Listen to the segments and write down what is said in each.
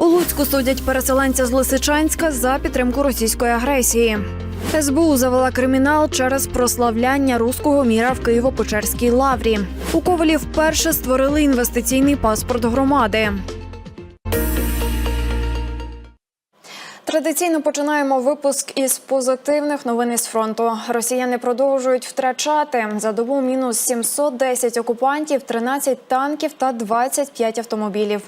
У Луцьку судять переселенця з Лисичанська за підтримку російської агресії. СБУ завела кримінал через прославляння руського міра в Києво-Печерській лаврі. У Ковалі вперше створили інвестиційний паспорт громади. Традиційно починаємо випуск із позитивних новин із фронту. Росіяни продовжують втрачати за добу мінус 710 окупантів, 13 танків та 25 автомобілів.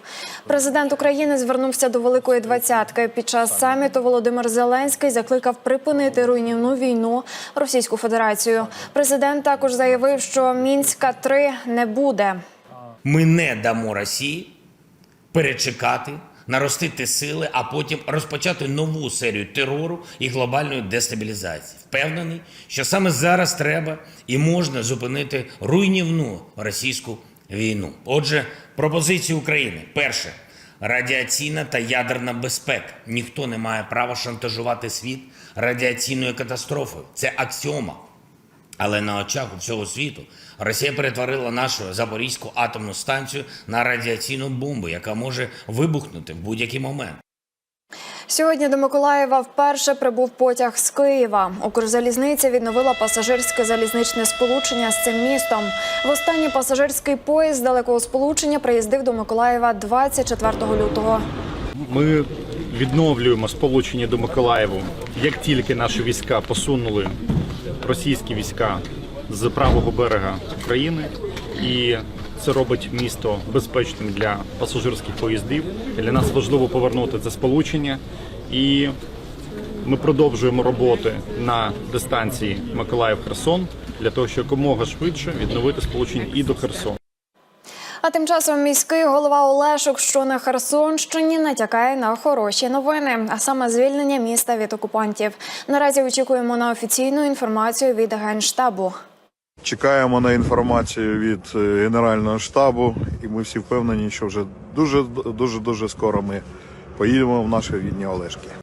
Президент України звернувся до Великої двадцятки. Під час саміту Володимир Зеленський закликав припинити руйнівну війну Російську Федерацію. Президент також заявив, що мінська 3 не буде. Ми не дамо Росії перечекати, наростити сили, а потім розпочати нову серію терору і глобальної дестабілізації. Впевнений, що саме зараз треба і можна зупинити руйнівну російську війну. Отже, пропозиції України: перше радіаційна та ядерна безпека. Ніхто не має права шантажувати світ радіаційною катастрофою. Це аксіома. Але на очах у всього світу Росія перетворила нашу Запорізьку атомну станцію на радіаційну бомбу, яка може вибухнути в будь-який момент. Сьогодні до Миколаєва вперше прибув потяг з Києва. Укрзалізниця відновила пасажирське залізничне сполучення з цим містом. Востаннє пасажирський поїзд далекого сполучення приїздив до Миколаєва 24 лютого. Ми відновлюємо сполучення до Миколаєву. Як тільки наші війська посунули російські війська з правого берега України, і це робить місто безпечним для пасажирських поїздів. Для нас важливо повернути це сполучення, і ми продовжуємо роботи на дистанції Миколаїв-Херсон для того, щоб якомога швидше відновити сполучення і до Херсону. А тим часом міський голова Олешок, що на Херсонщині, натякає на хороші новини, а саме звільнення міста від окупантів. Наразі очікуємо на офіційну інформацію від генштабу. Чекаємо на інформацію від е, Генерального штабу, і ми всі впевнені, що вже дуже дуже дуже скоро ми поїдемо в наші рідні Олешки.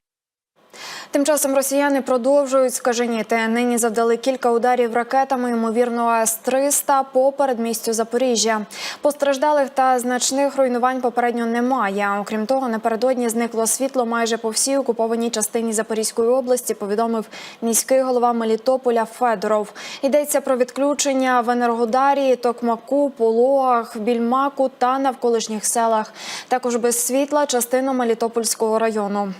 Тим часом росіяни продовжують скаженіти. Нині завдали кілька ударів ракетами, ймовірно, С-300 по передмістю Запоріжжя. Постраждалих та значних руйнувань попередньо немає. Окрім того, напередодні зникло світло майже по всій окупованій частині Запорізької області. Повідомив міський голова Мелітополя Федоров. Йдеться про відключення в Енергодарі, Токмаку, Пологах, Більмаку та навколишніх селах. Також без світла частина Мелітопольського району.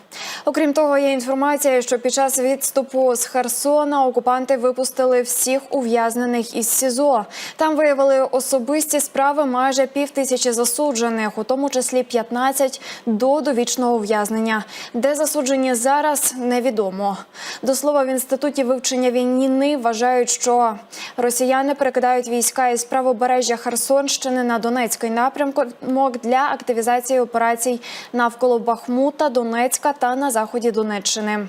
Окрім того, є інформація, що під час відступу з Херсона окупанти випустили всіх ув'язнених із СІЗО. Там виявили особисті справи майже пів тисячі засуджених, у тому числі 15 до довічного ув'язнення. Де засуджені зараз, невідомо. До слова, в інституті вивчення війни вважають, що росіяни перекидають війська із правобережжя Херсонщини на Донецький напрямок для активізації операцій навколо Бахмута, Донецька та на заході Донеччини.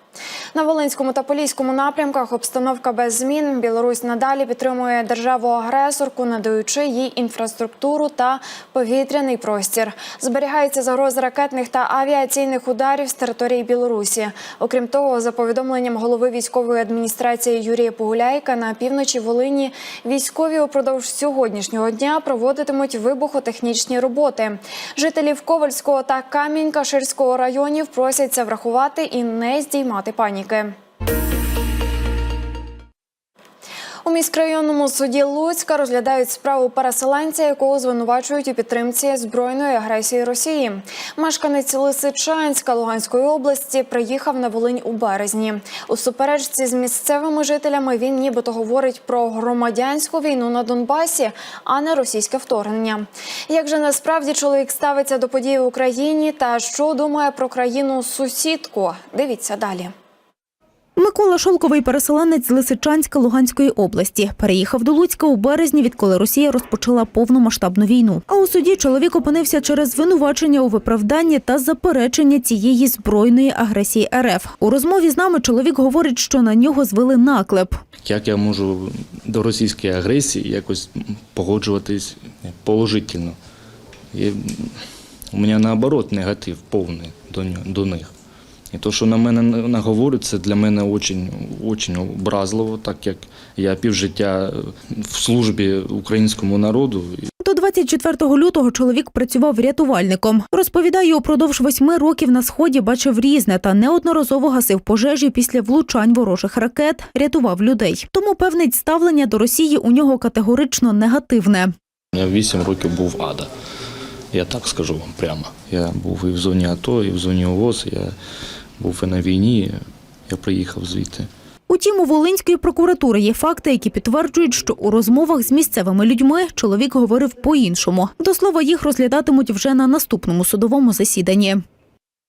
На Волинському та Поліському напрямках обстановка без змін. Білорусь надалі підтримує державу-агресорку, надаючи їй інфраструктуру та повітряний простір. Зберігається загроза ракетних та авіаційних ударів з території Білорусі. Окрім того, за повідомленням голови військової адміністрації Юрія Погуляйка, на півночі Волині військові упродовж сьогоднішнього дня проводитимуть вибухотехнічні роботи. Жителів Ковальського та Камінь-Каширського районів просяться врахувати і не здіймати паніки. У міськрайонному суді Луцька розглядають справу переселенця, якого звинувачують у підтримці збройної агресії Росії. Мешканець Лисичанська Луганської області приїхав на Волинь у березні. У суперечці з місцевими жителями він нібито говорить про громадянську війну на Донбасі, а не російське вторгнення. Як же насправді чоловік ставиться до подій в Україні та що думає про країну сусідку? Дивіться далі. Микола Шолковий переселенець з Лисичанська Луганської області. Переїхав до Луцька у березні, відколи Росія розпочала повномасштабну війну. А у суді чоловік опинився через звинувачення у виправданні та заперечення цієї збройної агресії РФ. У розмові з нами чоловік говорить, що на нього звели наклеп. Як я можу до російської агресії якось погоджуватись положительно? У мене наоборот негатив повний до них. І то, що на мене наговорять, це для мене очень, очень образливо, так як я півжиття в службі українському народу. До 24 лютого чоловік працював рятувальником. Розповідає, упродовж восьми років на сході бачив різне та неодноразово гасив пожежі після влучань ворожих ракет, рятував людей. Тому певне ставлення до Росії у нього категорично негативне. Я вісім років був ада. Я так скажу вам прямо. Я був і в зоні АТО, і в зоні ОВОЗ, я був на війні, я приїхав звідти. Утім, у Волинської прокуратури є факти, які підтверджують, що у розмовах з місцевими людьми чоловік говорив по-іншому. До слова, їх розглядатимуть вже на наступному судовому засіданні.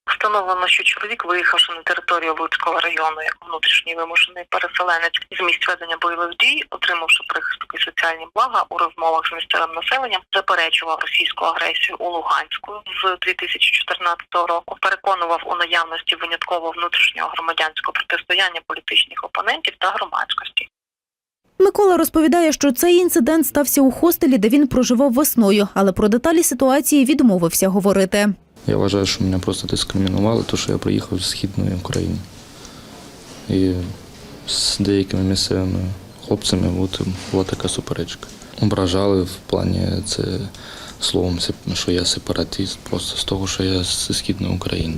Встановлено, що чоловік, виїхавши на територію Луцького району як внутрішній вимушений переселенець з місць ведення бойових дій, отримавши прихисток і соціальні блага у розмовах з місцевим населенням, заперечував російську агресію у Луганську з 2014 року. Переконував у наявності винятково внутрішнього громадянського протистояння політичних опонентів та громадськості. Микола розповідає, що цей інцидент стався у хостелі, де він проживав весною, але про деталі ситуації відмовився говорити. Я вважаю, що мене просто дискримінували, тому що я приїхав з Східної України. І з деякими місцевими хлопцями була така суперечка. Ображали в плані це словом, що я сепаратист, просто з того, що я з Східної України.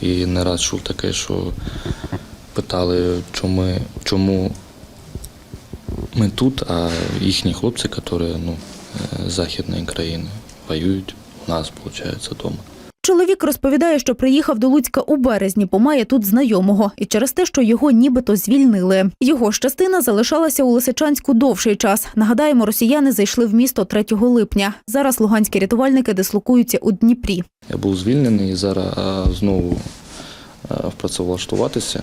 І не раз чув таке, що питали, чому, чому ми тут, а їхні хлопці, які ну, е, з Західної країни, воюють у нас, виходить, вдома. Чоловік розповідає, що приїхав до Луцька у березні, бо має тут знайомого, і через те, що його нібито звільнили. Його ж частина залишалася у Лисичанську довший час. Нагадаємо, росіяни зайшли в місто 3 липня. Зараз луганські рятувальники дислокуються у Дніпрі. Я був звільнений і зараз знову впрацевлаштуватися.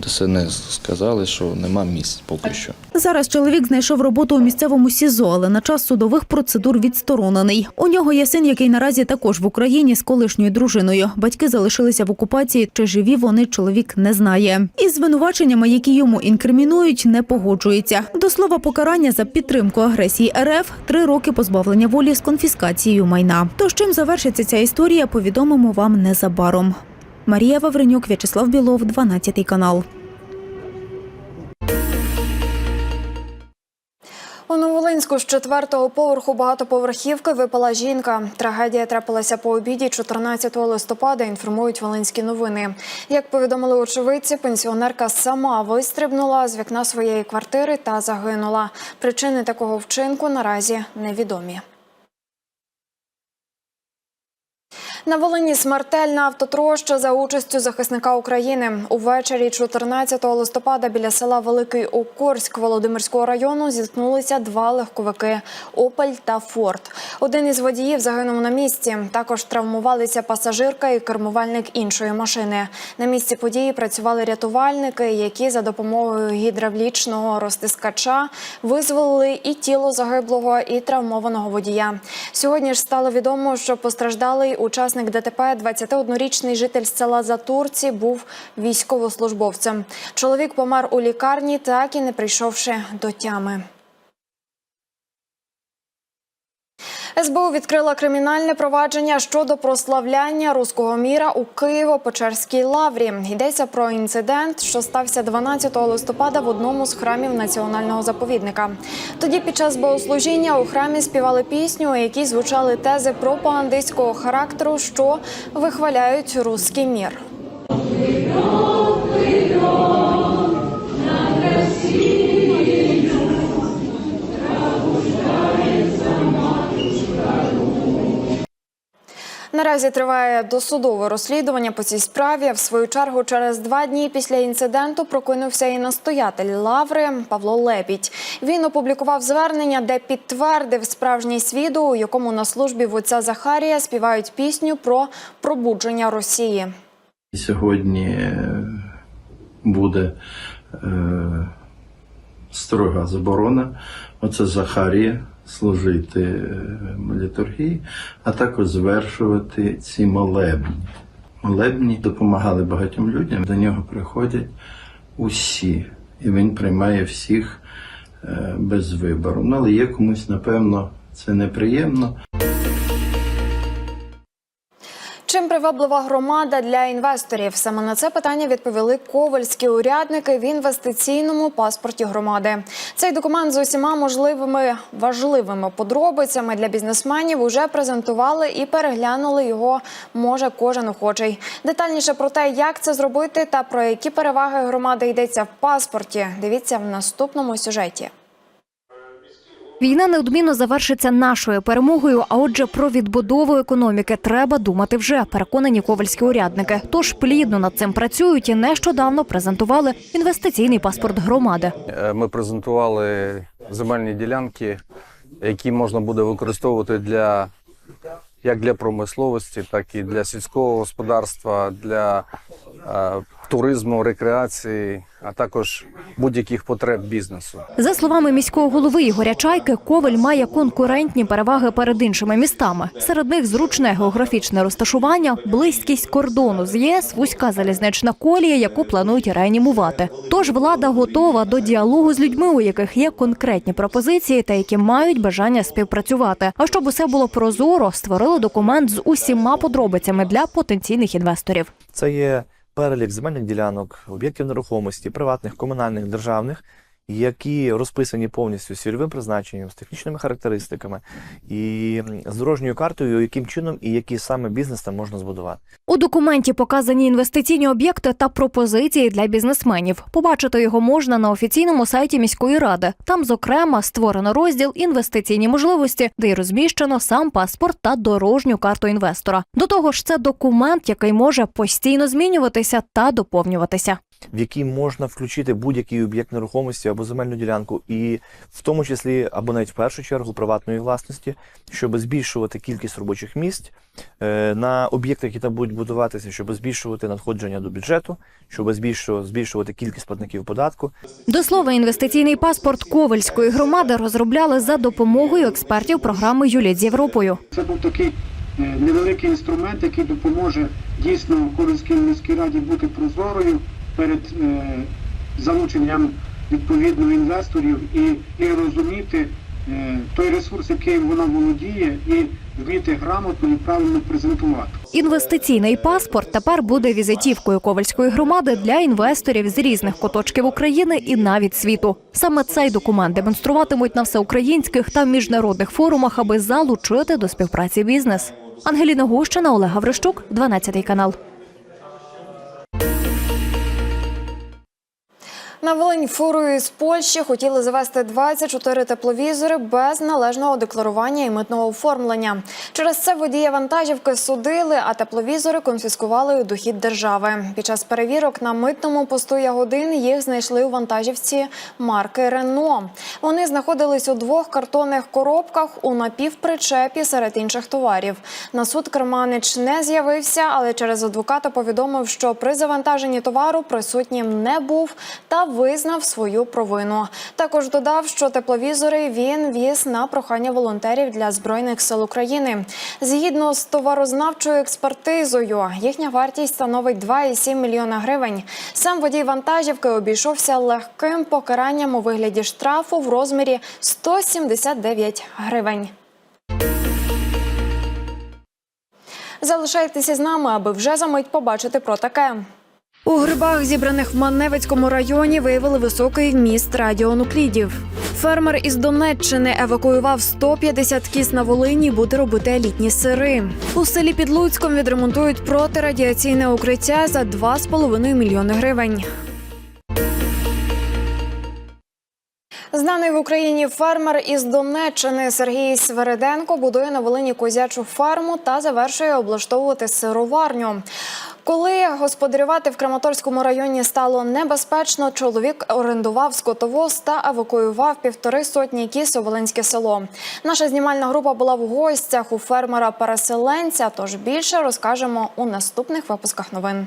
ДСНС сказали, що нема місць поки що. Зараз чоловік знайшов роботу у місцевому СІЗО, але на час судових процедур відсторонений. У нього є син, який наразі також в Україні з колишньою дружиною. Батьки залишилися в окупації. Чи живі вони чоловік не знає. Із звинуваченнями, які йому інкримінують, не погоджується. До слова, покарання за підтримку агресії РФ три роки позбавлення волі з конфіскацією майна. То чим завершиться ця історія, повідомимо вам незабаром. Марія Вавренюк, В'ячеслав Білов, 12 канал. У Новолинську з четвертого поверху багатоповерхівки випала жінка. Трагедія трапилася по обіді 14 листопада. Інформують волинські новини. Як повідомили очевидці, пенсіонерка сама вистрибнула з вікна своєї квартири та загинула. Причини такого вчинку наразі невідомі. На Волині смертельна автотроща за участю захисника України. Увечері 14 листопада біля села Великий Окорськ Володимирського району зіткнулися два легковики Опель та Форд. Один із водіїв загинув на місці. Також травмувалися пасажирка і кермувальник іншої машини. На місці події працювали рятувальники, які за допомогою гідравлічного розтискача визволили і тіло загиблого, і травмованого водія. Сьогодні ж стало відомо, що постраждалий учасник ДТП, 21-річний житель села Затурці, був військовослужбовцем. Чоловік помер у лікарні, так і не прийшовши до тями. СБУ відкрила кримінальне провадження щодо прославляння руського міра у Києво-Печерській лаврі. Йдеться про інцидент, що стався 12 листопада в одному з храмів національного заповідника. Тоді під час богослужіння у храмі співали пісню, у якій звучали тези пропагандистського характеру, що вихваляють руський мір. Наразі триває досудове розслідування по цій справі. В свою чергу, через два дні після інциденту прокинувся і настоятель лаври Павло Лепідь. Він опублікував звернення, де підтвердив справжність відео, у якому на службі в отця Захарія співають пісню про пробудження Росії. Сьогодні е, буде е, строга заборона. Оце Захарія служити е, літургії, а також звершувати ці молебні. Молебні допомагали багатьом людям. До нього приходять усі, і він приймає всіх е, без вибору. Ну, але є комусь, напевно, це неприємно. Чим приваблива громада для інвесторів? Саме на це питання відповіли ковальські урядники в інвестиційному паспорті громади. Цей документ з усіма можливими важливими подробицями для бізнесменів уже презентували і переглянули його. Може кожен охочий. Детальніше про те, як це зробити та про які переваги громади йдеться в паспорті. Дивіться в наступному сюжеті. Війна неодмінно завершиться нашою перемогою. А отже, про відбудову економіки треба думати вже. Переконані ковальські урядники. Тож плідно над цим працюють і нещодавно презентували інвестиційний паспорт громади. Е, Ми презентували земельні ділянки, які можна буде використовувати для як для промисловості, так і для сільського господарства, для е, туризму, рекреації, а також будь-яких потреб бізнесу. За словами міського голови Ігоря Чайки, Ковель має конкурентні переваги перед іншими містами. Серед них зручне географічне розташування, близькість кордону з ЄС, вузька залізнична колія, яку планують реанімувати. Тож влада готова до діалогу з людьми, у яких є конкретні пропозиції та які мають бажання співпрацювати. А щоб усе було прозоро, створили документ з усіма подробицями для потенційних інвесторів. Це є перелік земельних ділянок, об'єктів нерухомості, приватних, комунальних, державних, які розписані повністю з призначенням, з технічними характеристиками і з дорожньою картою, яким чином і який саме бізнес там можна збудувати. У документі показані інвестиційні об'єкти та пропозиції для бізнесменів. Побачити його можна на офіційному сайті міської ради. Там, зокрема, створено розділ інвестиційні можливості, де й розміщено сам паспорт та дорожню карту інвестора. До того ж, це документ, який може постійно змінюватися та доповнюватися. В який можна включити будь-який об'єкт нерухомості або земельну ділянку, і в тому числі або навіть в першу чергу приватної власності, щоб збільшувати кількість робочих місць е, на об'єктах, які там будуть будуватися, щоб збільшувати надходження до бюджету, щоб збільшувати, збільшувати кількість платників податку. До слова, інвестиційний паспорт Ковельської громади розробляли за допомогою експертів програми Юліт з Європою. Це був такий е, невеликий інструмент, який допоможе дійсно Ковенській міській раді бути прозорою перед е, залученням відповідно інвесторів і, і розуміти е, той ресурс, яким вона володіє, і вміти грамотно і правильно презентувати. Інвестиційний паспорт тепер буде візитівкою Ковальської громади для інвесторів з різних куточків України і навіть світу. Саме цей документ демонструватимуть на всеукраїнських та міжнародних форумах, аби залучити до співпраці бізнес. Ангеліна Гущина, Олег Гаврищук, 12 канал. На Волинь фурою з Польщі хотіли завести 24 тепловізори без належного декларування і митного оформлення. Через це водія вантажівки судили, а тепловізори конфіскували у дохід держави. Під час перевірок на митному посту Ягодин їх знайшли у вантажівці марки Рено. Вони знаходились у двох картонних коробках у напівпричепі серед інших товарів. На суд Керманич не з'явився, але через адвоката повідомив, що при завантаженні товару присутнім не був та визнав свою провину. Також додав, що тепловізори він віз на прохання волонтерів для збройних сил України. Згідно з товарознавчою експертизою, їхня вартість становить 2,7 мільйона гривень. Сам водій вантажівки обійшовся легким покаранням у вигляді штрафу в розмірі 179 гривень. Залишайтеся з нами, аби вже за мить побачити про таке. У грибах, зібраних в Маневицькому районі, виявили високий вміст радіонуклідів. Фермер із Донеччини евакуював 150 кіз на Волині, буде робити елітні сири. У селі під Луцьком відремонтують протирадіаційне укриття за 2,5 мільйони гривень. Знаний в Україні фермер із Донеччини Сергій Свериденко будує на Волині козячу ферму та завершує облаштовувати сироварню. Коли господарювати в Краматорському районі стало небезпечно, чоловік орендував скотовоз та евакуював півтори сотні кіз у Волинське село. Наша знімальна група була в гостях у фермера-переселенця. Тож більше розкажемо у наступних випусках новин.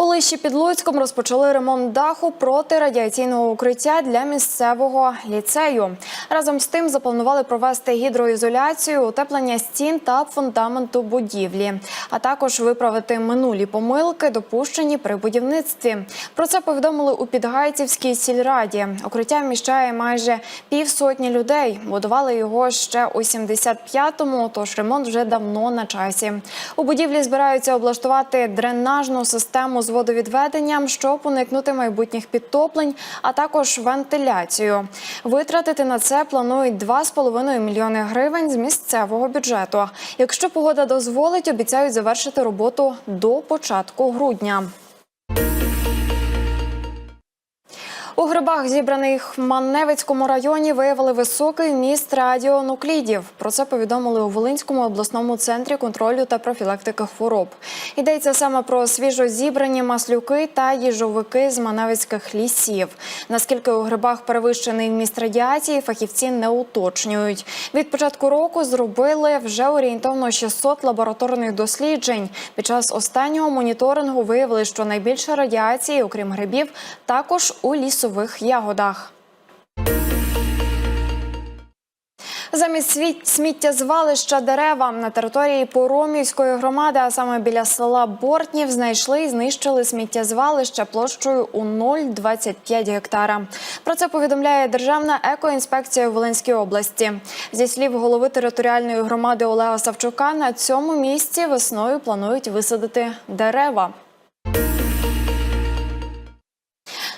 Лищі під Луцьком розпочали ремонт даху протирадіаційного укриття для місцевого ліцею. Разом з тим запланували провести гідроізоляцію, утеплення стін та фундаменту будівлі, а також виправити минулі помилки, допущені при будівництві. Про це повідомили у Підгайцівській сільраді. Укриття вміщає майже півсотні людей. Будували його ще у 75-му, тож ремонт вже давно на часі. У будівлі збираються облаштувати дренажну систему з водовідведенням, щоб уникнути майбутніх підтоплень, а також вентиляцію. Витратити на це планують 2,5 мільйони гривень з місцевого бюджету. Якщо погода дозволить, обіцяють завершити роботу до початку грудня. У грибах, зібраних в Маневицькому районі, виявили високий вміст радіонуклідів. Про це повідомили у Волинському обласному центрі контролю та профілактики хвороб. Йдеться саме про свіжо зібрані маслюки та їжовики з маневицьких лісів. Наскільки у грибах перевищений вміст радіації, фахівці не уточнюють. Від початку року зробили вже орієнтовно 600 лабораторних досліджень. Під час останнього моніторингу виявили, що найбільше радіації, окрім грибів, також у лісових ягодах. Замість сміттєзвалища дерева на території Поромівської громади, а саме біля села Бортнів, знайшли і знищили сміттєзвалище площею у 0,25 гектара. Про це повідомляє Державна екоінспекція у Волинській області. Зі слів голови територіальної громади Олега Савчука, на цьому місці весною планують висадити дерева.